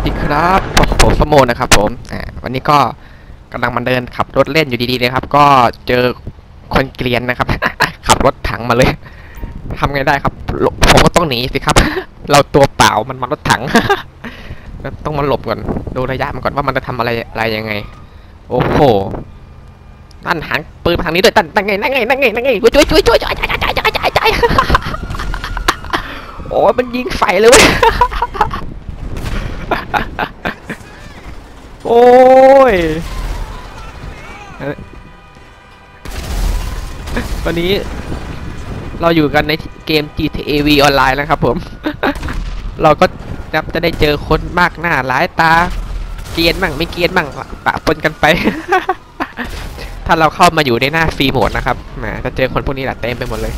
วัสดีครับผมสมโมนะครับผมวันนี้ก็กำลังมาเดินขับรถเล่นอยู่ดีๆนะครับ ก็เจอคนเกลียนนะครับ ขับรถถังมาเลย ทำไงได้ครับ ผมก็ต้องหนีสิครับ เราตัวเปล่ามันมารถถังต้องมาหลบก่อนดูระยะมันก่อนว่ามันจะทำอะไรอะไรยังไง โอ้โหตั้นหันปืนทางนี้ด้วยตั้นตั้งไงนั่งไงนั่งไงนั่งไงช่วยช่วยช่วยช่วยช่วยช่วยช่วยช่วยจ่ายโอ้ยมันยิงใส่เลย โอ้ยเอ่อวันนี้เราอยู่กันในเกม GTA V ออนไลน์นะครับผม เราก็จะจะได้เจอคนมากหน้าหลายตา เกรียนบ้างไม่เกรียนบ้างปะปนกันไป ถ้าเราเข้ามาอยู่ในหน้าฟรีโหมดนะครับแหมจะเจอคนพวกนี้แหละเต็มไปหมดเลย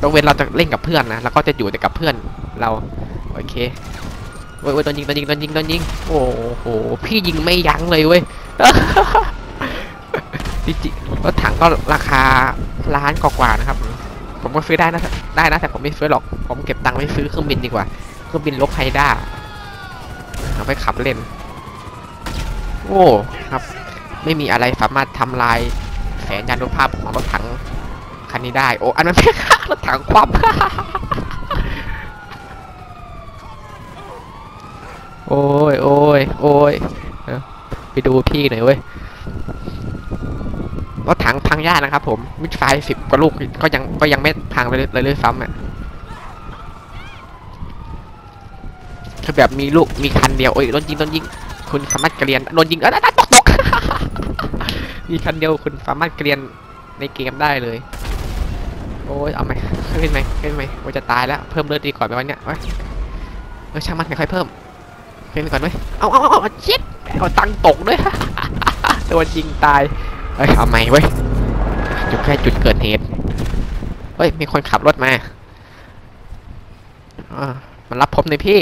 ยกเว้นเราจะเล่นกับเพื่อนนะ แล้วก็จะอยู่แต่กับเพื่อนเรา โอเค เว้ยเว้ยโดนยิงโดนยิงโดนยิงโดนยิง โอ้โห พี่ยิงไม่ยั้งเลยเว้ยจริงๆรถถังก็ราคาล้านกว่านะครับ ผมก็ซื้อได้นะได้นะ แต่ผมไม่ซื้อหรอก ผมเก็บตังค์ไว้ซื้อเครื่องบินดีกว่า เครื่องบินลบไฮด้าเอาไปขับเล่น โอ้ครับ ไม่มีอะไรสามารถทำลายแสนยานุภาพของรถถังคันนี้ได้ โอ้ อันนั้นรถถังความ โอ้ยโอ้ยโอ้ยไปดูพี่หน่อยเว้ยรถถังพังยากนะครับ ผมมิดไฟสิบกว่าลูกก็ยังก็ยังไม่พังเลยเลยเลยซ้ำอะคือแบบมีลูกมีคันเดียวโอ้ยโดนยิงโดนยิง คุณสามารถเกลียนโดนยิงเออตกตกมีคันเดียวคุณสามารถเกลียนในเกมได้เลย โอ้ยเอาไหมขึ้นไหมขึ้นไหมว่าจะตายแล้วเพิ่มเลือดดีก่อนไปวันเนี้ยเว้ยช่างมันค่อยๆเพิ่ม ขึ้นก่อนเว้ยเอาเอาเอาเอาชิดเอาตังตกด้วยโดนยิงตายเฮ้ยเอาใหม่เว้ยจุดแค่จุดเกิดเหตุเฮ้ยมีคนขับรถมาอ่ามันรับผมเลยพี่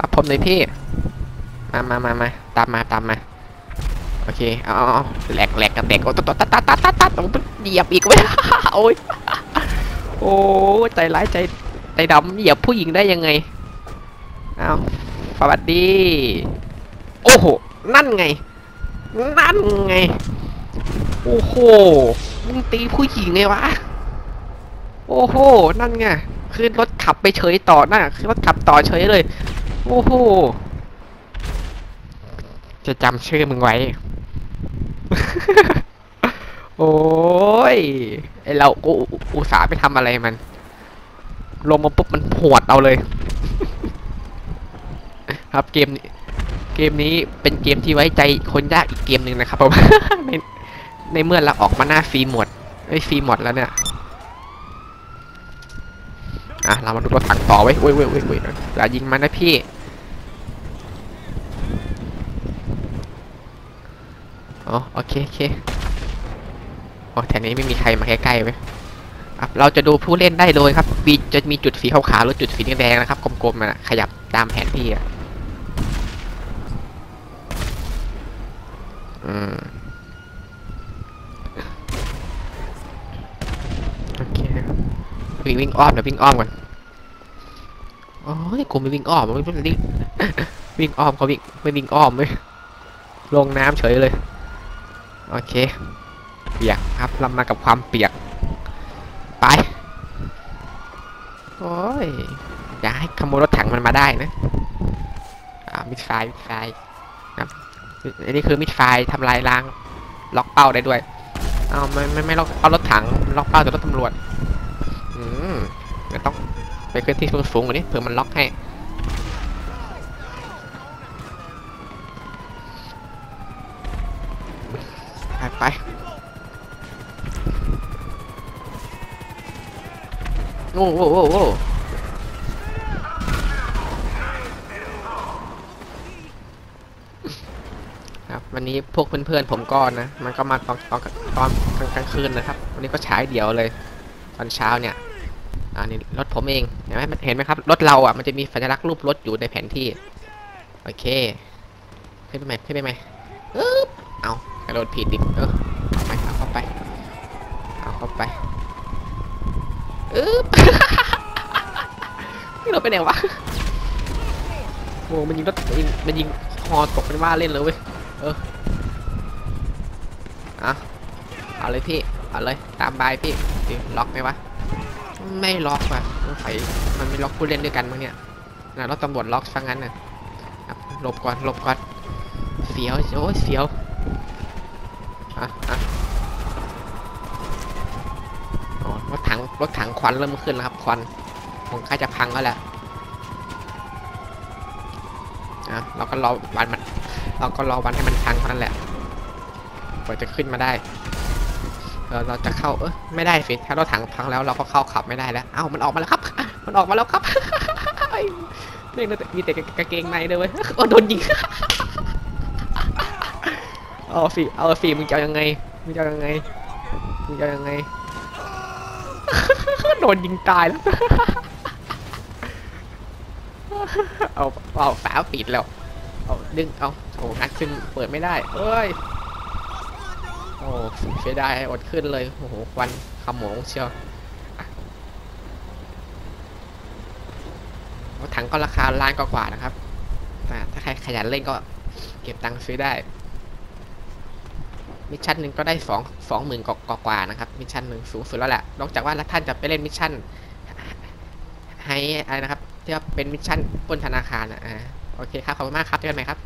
รับผมเลยพี่ มามามามาตามมาตามมา โอเค เอาเอาแหลกแหลกกันแหลกโอ้ตัดตัดตัดตัดตัดตัดตัดเหยียบอีกเว้ยโอ้ย โอ้ใจร้ายใจใจดำเหยียบผู้หญิงได้ยังไง เอาสวัสดี โอ้โห นั่นไง นั่นไง โอ้โห มึงตีผู้หญิงไงวะ โอ้โห นั่นไง คือรถขับไปเฉยต่อน่ะคือรถขับต่อเฉยเลย โอ้โห จะจำชื่อมึงไว้ โอ้ย ไอเรากูอุตส่าห์ไปทำอะไรมัน ลงมาปุ๊บมันหวดเอาเลย ครับเกมนี้เกมนี้เป็นเกมที่ไว้ใจคนยากอีกเกมหนึ่งนะครับผมในในเมื่อเราออกมาหน้าฟรีหมดเอ้ยฟรีหมดแล้วเนี่ยอะเรามาดูรถถังต่อไว้เว้ยเว้ยเว้ยเว้ยอย่ายิงมันนะพี่อ๋อโอเคโอเคโอ้แถวนี้ไม่มีใครมาใกล้ๆเว้อะเราจะดูผู้เล่นได้เลยครับมีจะมีจุดสีขาวๆหรือจุดสีแดงๆนะครับกลมๆนะขยับตามแผนที่อะ อืมโอเควิ่งวิ่งอ้อมเดี๋ยววิ่งอ้อมก่อนโอ้ยกูไม่วิ่งอ้อมไม่ไม่วิ่งวิ่งอ้อมเขาวิ่งไม่วิ่งอ้อมเลยลงน้ำเฉยเลย โอเค เปียกครับเรามากับความเปียก ไป โอ้ย อย่าให้ขโมยรถถังมันมาได้นะ อ่ามิดไฟมิดไฟ อันนี้คือมิดไฟทำลายล้าง ล็อกเป้าได้ด้วย เอาไม่ไม่ไม่ล็อกเอารถถังล็อกเป้าแต่รถตำรวจ อืมเดี๋ยวต้องไปขึ้นที่สูงๆกว่านี้เผื่อมันล็อกให้ไปไปโอ้โหโอ้โห ครับ วันนี้พวกเพื่อนๆผมก็นะ มันก็มาตอนตอนตอนกลางคืนนะครับ วันนี้ก็ฉายเดี่ยวเลย ตอนเช้าเนี่ยอ่านี่รถผมเองเห็นไหมเห็นไหมครับรถเราอะมันจะมีสัญลักษณ์รูปรถอยู่ในแผนที่โอเคขึ้นไปไหมขึ้นไปไหมอึ๊บเอากระโดดผิดดิเออเอาไปเอาเข้าไปเอาเข้าไปอึ๊บเราไปไหนวะโอ้มันยิงรถมันยิงมันยิงฮอตกเป็นว่าเล่นเลยเว้ยเออ อะเอาเลยพี่ เอาเลย ตามบายพี่ดิล็อกไหมวะ ไม่ล็อกว่ะสงสัยมันไม่ล็อกผู้เล่นด้วยกันมั้งเนี่ยนะรถตำรวจล็อกซะงั้นน่ะอะหลบก่อน หลบก่อน เสียวโอ้ยเสียวอะอะรถถัง รถถังควันเริ่มขึ้นแล้วครับควันคงใกล้จะพังแล้วแหละอะเราก็รอวันมัน เราก็รอวันให้มันพังเท่านั้นแหละ กว่าจะขึ้นมาได้เออเราจะเข้าเออไม่ได้สิถ้ารถถังพังแล้วเราก็เข้าขับไม่ได้แล้วเอ้ามันออกมาแล้วครับ มันออกมาแล้วครับเรื่องมีแต่กางเกงในด้วยเว้ยโอ้โดนยิงเอาสิเอาสิมึงจะเอยังไงมึงจะเอยังไงมึงจะเอยังไงโดนยิงตายแล้วเอาเอาฝาปิดแล้วเอาดึงเอาโอ้งัดขึ้นเปิดไม่ได้ เอ้ย โอ้เสียดายอดขึ้นเลย โอ้โหควันขโมงเชียวรถถังก็ราคาล้านกว่าๆนะครับแต่ถ้าใครขยันเล่นก็เก็บตังค์ซื้อได้มิชชั่นหนึ่งก็ได้สองสองหมื่นกว่าๆนะครับมิชชั่นหนึ่งสูงสุดแล้วแหละนอกจากว่าท่านจะไปเล่นมิชชั่นให้อะไรนะครับที่ว่าเป็นมิชชั่นปนธนาคารอะอ่าโอเคครับขอบคุณมากครับเจอกันใหม่ครับ